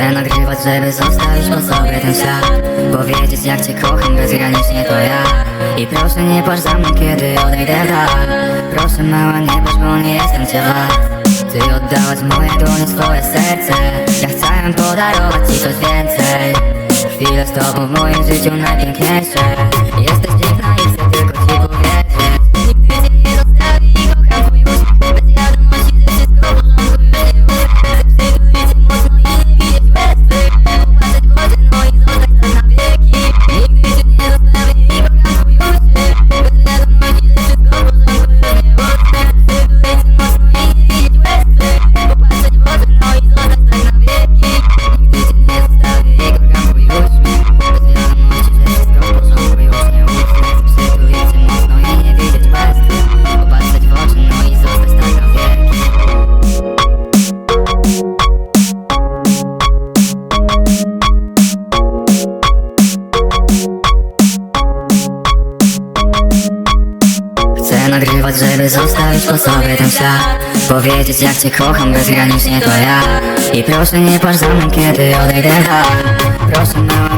nagrywać, żeby zostawić po sobie ten świat. Powiedzieć jak cię kocham bezgranicznie to ja. I proszę nie płacz za mną, kiedy odejdę w Proszę mała nie płacz, bo nie jestem cię Ty oddałaś moje dłonie swoje serce. Ja chciałem podarować ci coś więcej. Chwile z tobą w moim życiu najpiękniejsze. Jesteś nagrywać, żeby zostawić po sobie ten świat. Powiedzieć jak cię kocham bezgranicznie to ja. I proszę nie płacz za mną, kiedy odejdę. Dal Proszę mała